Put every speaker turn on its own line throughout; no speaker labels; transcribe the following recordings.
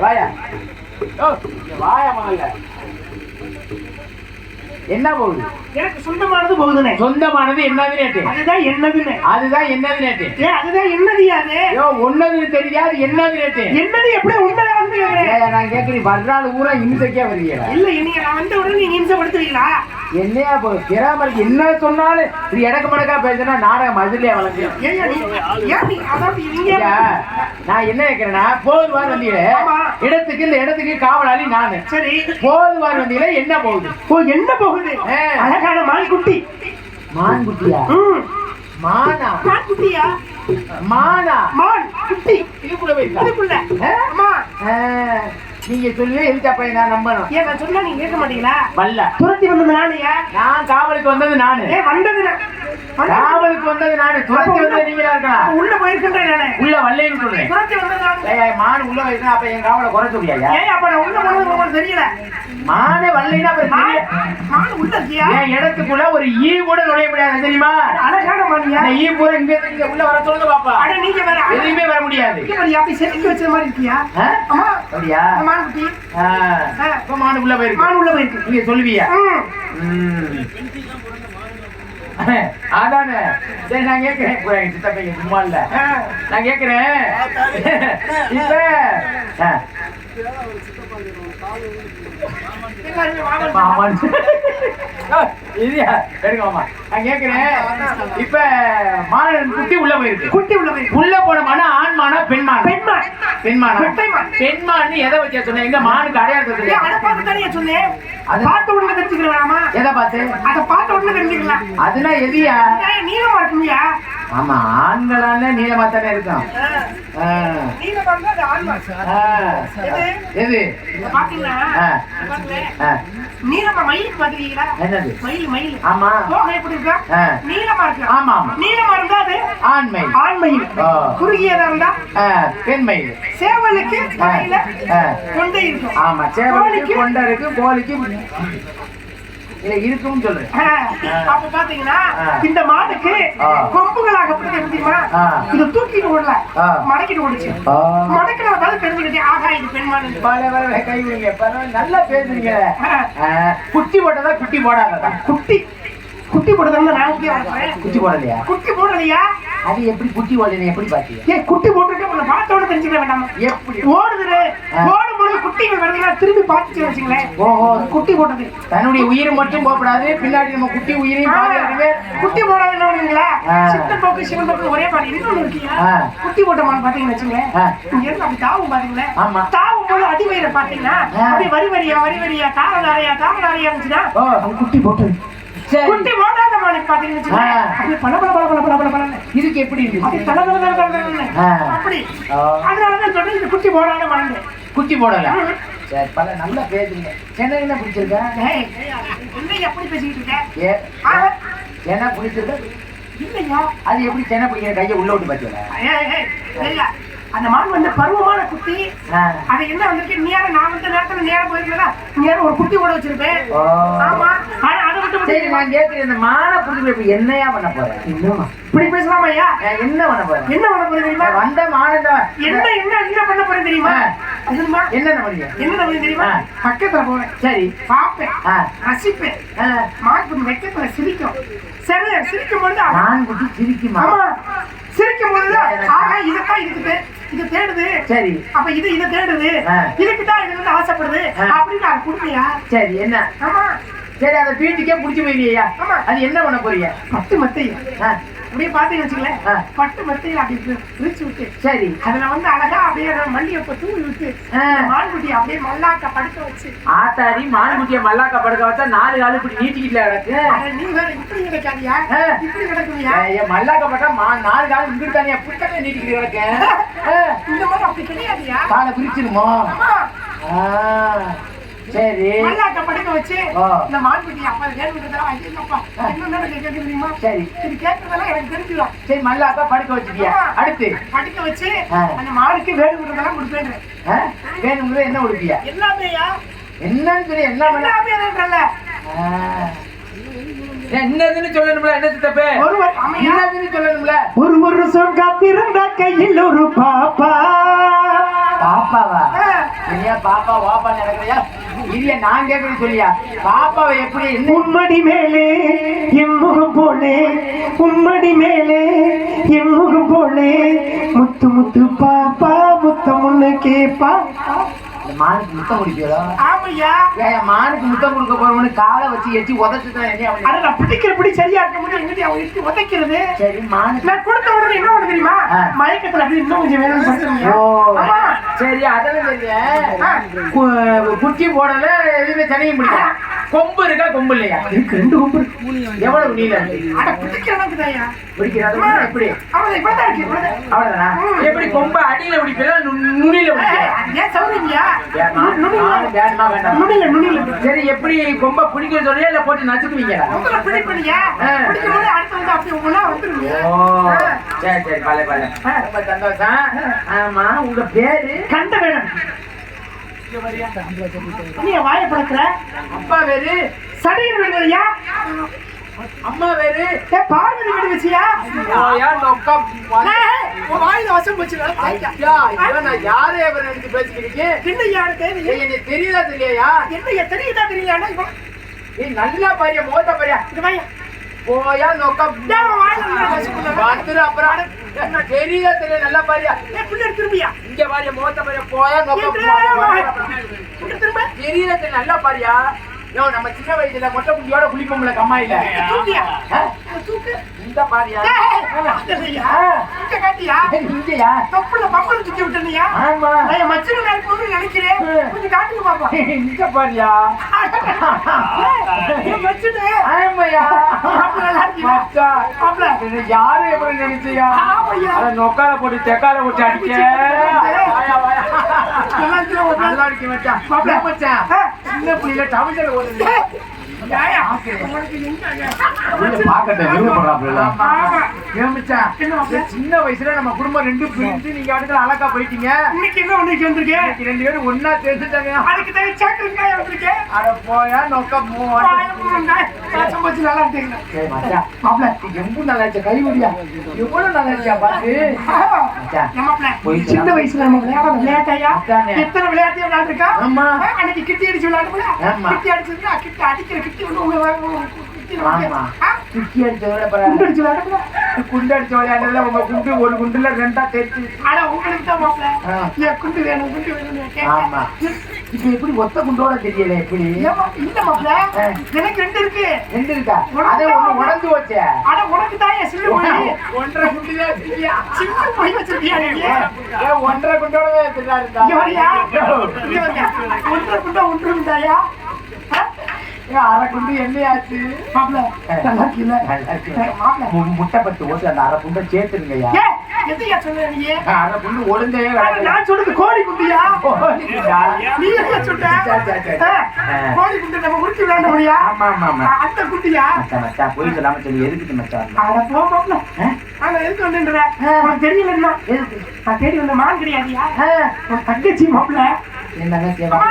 வாயா. வாயா முதல்ல. என்ன போகுது?
எனக்கு சொந்தமானது போகுதுனே.
சொந்தமானது என்னது நேட்டு
அதுதான் என்னதுன்னு
அதுதான் என்னது நேட்டு
ஏ அதுதான் என்னது அது?
ஐயோ ஒன்னது தெரியாது என்னது நேட்டு
என்னது எப்படி உண்மையானது
நான் கேட்கிறேன் வர்றாள் ஊரா இம்சைக்கே வருவீங்களா
இல்ல நீங்க நான் வந்த உடனே நீங்க இம்சப்படுத்துவீங்களா
என்னையா இப்போ கிராமருக்கு என்ன சொன்னாலும் இப்படி இடக்கு மடக்கா பேசுனா நாடகம் மதுரையா வளர்ந்து நான் என்ன கேட்கிறேன்னா போதுவார்
ஆமா.
இடத்துக்கு இந்த இடத்துக்கு காவலாளி நானு.
சரி.
போதுவார் வந்தீங்கள என்ன போகுது?
ஓ என்ன போகுது. அழகான மான்குட்டி.
மான் குட்டியா
ம்.
மானா?
மான்குட்டியா?
மானா?
மான் குட்டி.
இதுக்குள்ள. போயிருக்கா
இதுக்குள்ள
நீங்க சொல்லி எதுக்கப்ப நான் நம்பணும்
ஏன் நான் சொன்னா நீங்க கேட்க மாட்டீங்களா
வல்ல
துரத்தி வந்தது நாளையா
நான் காவலுக்கு வந்தது நானு
ஏ வந்தது நான். வந்தது.
காவலுக்கு வந்தது நானு. துரத்தி வந்தது நீங்களா
அப்ப உள்ள போயிருக்கின்றேன் நானே.
உள்ள வல்லேன்னு சொல்றேன்.
துரத்தி வந்தது நான்.
மான் உள்ள வயசுனா அப்ப என் காவலை குறைச்சு முடியாயா
ஏய் அப்ப நான் உள்ள போனது உங்களுக்கு தெரியல.
மானே வரலைன்னா அப்புறம்
மான் உள்ள
என் இடத்துக்குள்ள ஒரு ஈ கூட நுழைய முடியாது தெரியுமா?
அழகான மானியா.
ஈ பூரா இங்க இங்க உள்ள வர சொல்லுங்க பாப்பா.
அட நீங்க வேற அழ-
எதுவுமே வர முடியாது.
இங்க பாரு, அப்படி செதுக்கி வச்ச மாதிரி இருக்கியா?
ஆ?
அம்மா
அப்படியா?
மான் குட்டி.
ஆ. மான் உள்ள போயிருக்கு.
மான் உள்ள போயிருக்கு.
நீங்க சொல்லுவியா?
ம்.
அதானே. சரி நான் கேட்கிறேன். சித்தப்பைங்க சும்மா இல்ல. நான் கேட்கிறேன். இப்ப ஆ.
எல்லாருமே வாங்க.
மாமான் இல்லையா எடுங்க நான் கேட்கிறேன் இப்ப மானன் குட்டி உள்ள போயிருக்கு.
குட்டி உள்ள போயிருக்கு.
உள்ள போன மானா ஆண் மானா பெண் மானா
பெண்மான்.
பெண்மானா?
பெண்மான்.
பெண்மான் எதை வச்சா சொன்ன எங்க மானுக்கு தெரியாது
அதை பார்த்து தானே சொன்னேன்
அது-
பார்த்த உடனே தெரிஞ்சுக்கலாமா
எதை பார்த்து?
அதை பார்த்த உடனே தெரிஞ்சுக்கலாம்.
அதுனா எதியா
நீளமா இருக்குமியா?
ஆமா ஆண்களால நீளமா தானே இருக்கும்.
ஆண்மான். எது? நீளமா மயிலுக்கு பாத்துருக்கீங்களா
என்னது?
மயில் மயில்.
ஆமா.
எப்படி இருக்கா. நீளமா இருக்கு
ஆமா ஆமா.
நீளமா இருந்தா அது?
ஆண்மை.
ஆண் மயில்
ஆ.
குறுகியதா இருந்தா? சேவலுக்கு தலையில. கொண்டை இருக்கும்.
ஆமா சேவலுக்கு? கொண்டை இருக்கு கோழிக்கு இல்ல இருக்கும்னு சொல்றேன்.
ஆ, அப்ப பாத்தீங்கன்னா
ஆ.
இந்த மாட்டுக்கு எப்படி தெரியுமா. இது தூக்கிட்டு ஓடல. மடக்கிட்டு ஓடிச்சு.
ஆ.
மடக்கிறத தெரிஞ்சுக்கிட்டே ஆகா இது பெண்மான்
பல பல கை பரவாயில்ல நல்லா பேசுறீங்க. குட்டி போட்டதா குட்டி போடாததா?
குட்டி. குட்டி போடுறதா நான் குட்டி வளர்க்குறேன்
குட்டி போடலையா?
குட்டி போடலையா?
அது எப்படி குட்டி போடல எப்படி பாத்தீங்க
ஏன் குட்டி போட்டிருக்க உன்னை பார்த்தோட தெரிஞ்சுக்க வேண்டாமா.
எப்படி?
ஓடுது. ஓடும் பொழுது குட்டிகள் வருதுன்னா திரும்பி பார்த்துச்சு வச்சுங்களேன்
ஓஹோ
குட்டி போட்டது.
தன்னுடைய உயிர் மட்டும் போகக்கூடாது. பின்னாடி நம்ம குட்டி உயிரையும் பாதுகாக்கவே.
குட்டி போடாதுன்னு ஒண்ணுங்களா
ஆ.
சித்தன் போக்கு சிவன் போக்கு ஒரே பாடி. இன்னொன்னு இருக்கியா
ஆ.
குட்டி போட்ட மான் பாத்தீங்கன்னு வச்சுங்களேன். இங்க இருந்து அப்படி தாவும் பாத்தீங்களேன்
ஆமா.
தாவும் போது அடி வயிறை பாத்தீங்கன்னா
ஆ.
அப்படியே வரி வரியா வரி வரியா தாமதாரையா தாமதாரையா இருந்துச்சுன்னா
ஓ.
அது குட்டி போட்டது. குட்டி போடாத மானுக்கு பாத்தீங்கன்னு. அப்படியே பல பல பல பல பல
இதுக்கு எப்படி இருந்துச்சு
தல தல. அப்படி. சொல்றேன் இது குட்டி போடாத மான்
குட்டி போடல சரி பல நல்லா பேசுறீங்க. சென்னை என்ன பிடிச்சிருக்கா?
எப்படி பேசிக்கிட்டு இருக்க?
ஏ
ஆ,
சென்னை பிடிச்சிருக்கா?
இல்லையா
அது எப்படி சென்னை பிடிக்கிற கையை உள்ள விட்டு
இல்ல. அந்த மான் வந்து பருவமான குட்டி. அது என்ன வந்திருக்கு? நேரம் நான் வந்து நேரத்துல நேரம் போயிருக்கா நேரம் ஒரு குட்டி கூட வச்சிருப்பேன். ஆமா. ஆனா அதை
சரி நான் கேட்கிறேன் இந்த மானை இப்ப என்னையா பண்ண போறேன்
இப்படி பேசலாமா ஐயா?
நான் என்ன பண்ண போறேன்
என்ன பண்ண போறேன் தெரியுமா?
நான் வந்த மானண்டா
என்ன என்ன என்ன பண்ண போறேன் தெரியுமா?
என்னென்ன பண்ணீங்க
என்ன தெரியுமா. பக்கத்துல போவேன்.
சரி.
பார்ப்பேன். ரசிப்பேன். மாட்டு வெக்கத்துல சிரிக்கும். சரி சிரிக்கும் பொழுது
மான் குட்டி சிரிக்குமா?
ஆமா. சிரிக்கும் பொழுது ஆகா இதைத்தான் இதுக்கு இது தேடுது.
சரி.
அப்ப இது இதை தேடுது.
ஆ.
இதுக்கு தான் இது வந்து ஆசைப்படுது. அப்படின்னு நான் கொடுமையா?
சரி என்ன?
ஆமா.
சரி அதை வீட்டுக்கே புடிச்சு போயிருக்கியா
ஆமா.
அது என்ன பண்ண போறீங்க?
பட்டு மத்தை
ஆ,
அப்படியே பாத்தீங்கன்னு வச்சுங்களேன்
ஆ.
பட்டு மத்தையில அப்படி பிரிச்சு விட்டு
சரி.
அதுல வந்து அழகா அப்படியே மல்லிகைப்பூ தூவி விட்டு
ஆ.
மான்குட்டி அப்படியே மல்லாக்க படுக்க வச்சு.
ஆத்தாடி மான் குட்டிய மல்லாக்கா படுக்க வச்சா நாலு காலு இப்படி நீட்டிக்கிட்டு கிடக்கு.
அட நீ வேற இப்படி கிடைக்காதியா. இப்படி கிடக்குவியா
ஏன் மல்லாக்கா பட்டா மா- நாலு காலு இங்கிட்டு தானே புட்டத்தை நீட்டிக்கிட்டு கிடக்கு.
இந்த மாதிரி அப்படி கிடையாதியா?
காலை பிரிச்சிருமோ
ஆமா.
ஆ, சரி.
மல்லாக்க படுக்க வச்சு. இந்த மான்குட்டி அப்பா வேணுங்கிறதா ஐயப்பா என்ன கேட்க தெரியுமா?
சரி.
இது கேட்கறதெல்லாம் எனக்கு தெரிஞ்சிடும்
சரி மல்லாக்கா படுக்க வச்சுட்டியா? அடுத்து.
படுக்க வச்சு. அந்த மானுக்கு வேணுங்கிறதெல்லாம் கொடுப்பேன்.
வேணுங்கிறது என்ன உடுப்பியா
எல்லாமேயா
என்னன்னு சொல்லி
எல்லாமே
ஆ. என்னதுன்னு சொல்லணும்ல என்ன தப்பு என்னதுன்னு சொல்லணும்ல?
ஒரு வருஷம் காத்திருந்த கையில் ஒரு பாப்பா.
பாப்பாவா. இல்லையா பாப்பா வாப்பா நடக்கிறியா இல்லையா நான் கேட்கறது சொல்லியா? பாப்பாவை எப்படி
உம்மடி மேலே என் முகம் போலே உம்மடி மேலே என் முகம் போலே முத்து முத்து பாப்பா முத்தம் ஒண்ணு கேப்பா
மானுக்கு முத்தம் குடிக்கிறதா
ஆமையா?
மானுக்கு முத்தம் கொடுக்க போறவனு காலை வச்சு எச்சி உதச்சு தான் என்ன
நான் பிடிக்கிற பிடி சரியா இருக்க முடியும். எங்கிட்ட அவன் எடுத்து உதைக்கிறது?
சரி மானுக்கு
நான் கொடுத்த உடனே என்ன பண்ண தெரியுமா. மயக்கத்துல அப்படி இன்னும் கொஞ்சம் வேணும் படுத்துருங்க
ஓ.
ஆமா.
சரி அதெல்லாம் தெரியல குட்டி போடல எதுவுமே தனியும் பிடிக்கல. கொம்பு இருக்கா? கொம்பு இல்லையா?
இருக்கு ரெண்டு கொம்பு இருக்கு.
எவ்வளவு பிடிக்கிறது எப்படி. அவ்வளவுதானா? எப்படி கொம்பு அடியில பிடிக்கல நுனியில
நுனியில.
சரி எப்படி கொம்ப பிடிக்க சொல்லியா இல்ல போட்டு நசுக்குவீங்களா? சரி சரி பல பல ரொம்ப சந்தோஷம். ஆமா உங்க பேரு?
கண்ட வேணும் நீ வாய பழக்கிற
அப்பா பேரு
சடையில் விடுவதையா
அம்மா பேரு
ஏ பார்வதி விடு வச்சியா?
ஓயா நொக்கா
உன் வாயில வசம் போச்சு
ஐயா ஐயா நான் யாரு அவர் நினைச்சு பேசிக்கிறீங்க?
என்னையா தேவை
ஏய், எனக்கு தெரியுதா தெரியலையா?
என்னையா தெரியுதா தெரியலையா
நீ நல்லா பாரியா மோத்த பாரியா?
இந்த வாயா.
ஓயா நொக்கா? பாத்துரு அப்புறம் என்ன தெரியுதா தெரியல நல்லா பாரியா
பிள்ளை திரும்பியா
இங்க பாரியா மோத்த பாரியா போயா நொக்கா தெரியல தெரியல நல்லா பாரியா யோ நம்ம சின்ன வயசுல மொட்டை குளிப்போம்ல கம்மாயில இந்த பாரியா? இங்கயா?
தொப்புல பப்பல தூக்கி விட்டனியா
ஆமா.
நான் மச்சன நினைக்கிறேன் கொஞ்சம் காட்டுங்க பாப்பா.
இங்க பாரியா?
மச்சனே.
ஆமாயா யாரு எப்படி நினைச்சியா?
ஆமாய்யா.
அட நொக்கால போட்டு தெக்கால போட்டு வாயா.
நல்லா
இருக்கு மச்சான். மச்சான். சின்ன பிள்ளைல தமிழ்ல ஓடுது சின்ன வயசுல நம்ம குடும்பம் ரெண்டு பிரிஞ்சு நீங்க அடுக்கல அழகா போயிட்டீங்க.
இன்னைக்கு என்ன ஒண்ணுக்கு வந்திருக்கேன்
ரெண்டு பேரும் ஒன்னா சேர்ந்துட்டாங்க
அதுக்கு தேவை சாக்கரிக்காய் வந்திருக்கேன்
அட போயா நொக்க
வச்சு நல்லா
நல்லா இருந்துச்சு? எவ்வளவு நல்லா இருந்துச்சா பாத்து?
சின்ன வயசுல நம்ம விளையாட விளையாட்டையா. எத்தனை விளையாண்டுருக்கா. அன்னைக்கு கிட்டி அடிச்சு விளையாடும்ல
ஆமா.
கிட்டி அடிச்சதுன்னா கிட்டி அடிக்கிற குண்டு
குண்டு அடிச்ச விளையாடுறதுல உங்க குண்டு ஒரு குண்டுல ரெண்டா தெரிச்சு
ஆனா உங்களுக்கு தான் மாப்பிள்ள
ஆ.
ஏன் குண்டு வேணும் குண்டு வேணும்
ஆமா. இப்ப எப்படி ஒத்த குண்டோட தெரியல எப்படி?
இல்ல மாப்பிள்ள. எனக்கு ரெண்டு இருக்கு.
ரெண்டு இருக்கா? அதே ஒண்ணு உடஞ்சு வச்சே.
ஆனா உனக்கு தான் என் சில்லு போய்.
ஒன்றரை குண்டுதான் வச்சிருக்கியா?
சில்லு போய் வச்சிருக்கியா நீ?
ஏன் ஒன்றரை குண்டோட இருந்தா
ஒன்றரை குண்டா ஒன்று
ஏன் அரை குண்டு என்னையாச்சு
மாப்பிள்ள நல்லா இருக்குல்ல
நல்லா இருக்கு. முட்டை பத்து ஓட்டு அந்த அரை குண்டை சேர்த்துருங்கய்யா.
ஏ எதையா சொல்ற நீ?
அரை குண்டு கிடக்கு.
நான் சொல்றது கோழி குண்டியா. நீ என்ன சொல்ற. கோழி குண்டு நம்ம உருட்டி விளையாட முடியா?
ஆமா ஆமா ஆமா.
அந்த குண்டியா?
மச்சான் மச்சான் போய் சொல்லாம சொல்லி. எதுக்கு மச்சான்?
அட போ மாப்பிள்ள
ஆ?
ஆனா எதுக்கு வந்துன்ற? உனக்கு தெரியல என்ன
எதுக்கு?
நான் தேடி வந்த மான் கிடையாதியா? உன் தங்கச்சி மாப்பிள்ள
என்னங்க
அம்மா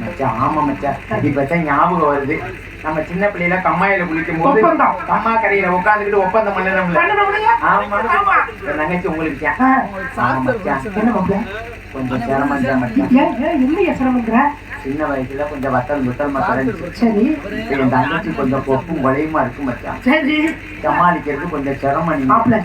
மச்சான் ஆமா மச்சான். இப்பதான் ஞாபகம் வருது. நம்ம சின்ன பிள்ளைல கம்மாயில குளிக்கும் போது. கம்மா கரையில உட்காந்துக்கிட்டு ஒப்பந்தம் பண்ணணும்ல
பண்ண முடியா
ஆமா.
ஆமா.
என் தங்கச்சி உங்களுக்கு கொஞ்சம் சிரமம்
சிரமங்கிற
சின்ன வயசுல கொஞ்சம் வத்தல் முத்தல் இருந்துச்சு.
சரி.
என் தங்கச்சி கொஞ்சம் பொப்பும் வளையுமா இருக்கு மச்சான்.
சரி.
சமாளிக்கிறது கொஞ்சம் சிரமம் நீங்க.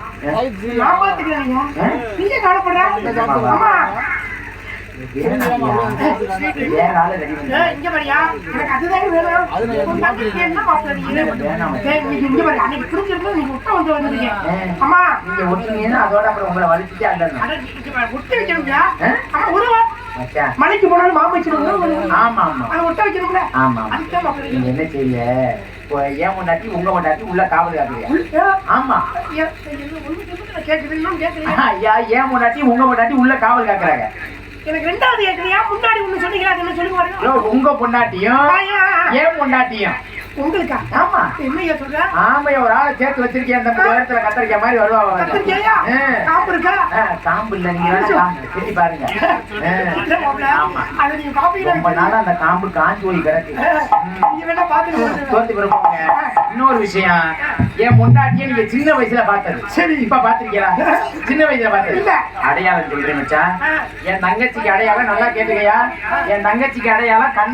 அம்மா
நீங்க ஒட்டுனீங்கன்னா அதோட அப்புறம் உங்களை வலிச்சுட்டே மச்சான்
மலைக்கு போனாலும் மாமச்சிருவோம்
ஆமா. ஆமா.
அதை முட்டை வைக்கணும்ல
ஆமா. நீங்க என்ன செய்ய ஏன் முன்னாடி உங்க முன்னாடி உள்ள காவல் காக்குறியா ஆமா. ஐயா ஏன் முன்னாடி உங்க முன்னாடி உள்ள காவல் காக்குறாங்க
எனக்கு ரெண்டாவது கேக்குறியா முன்னாடி ஒண்ணு சொன்னீங்க அது என்ன சொல்லி பாருங்க
உங்க பொண்டாட்டியும். ஏன் பொண்டாட்டியும்?
உங்களுக்கா?
ஆமா.
என்னையா சொல்ற?
ஆமைய ஒரு ஆளை சேர்த்து வச்சிருக்கேன் அந்த உயரத்துல கத்தரிக்காய் மாதிரி வருவாங்க
கத்திரிக்காயா? இருக்கா?
காம்பு இல்ல நீங்க வேணா காம்பு. கட்டி பாருங்க. ஆ.
இல்ல மாப்ள.
ஆமா.
அதை நீங்க பாப்பீங்களா?
ரொம்ப நாளா அந்த காம்பு காஞ்சி போய் கிடக்கு.
நீங்க வேணா பாத்துட்டு சொல்லுங்க.
தோத்து பிறப்பாங்க இன்னொரு விஷயம். என் முண்டாட்டியை நீங்க சின்ன வயசுல பார்த்தது.
சரி.
இப்ப பாத்திருக்கீங்களா சின்ன வயசுல பார்த்தது.
இல்ல.
அடையாளம் சொல்றேன் மச்சான். என் தங்கச்சிக்கு அடையாளம் நல்லா கேட்டுக்கையா? என் தங்கச்சிக்கு அடையாளம் கண்ண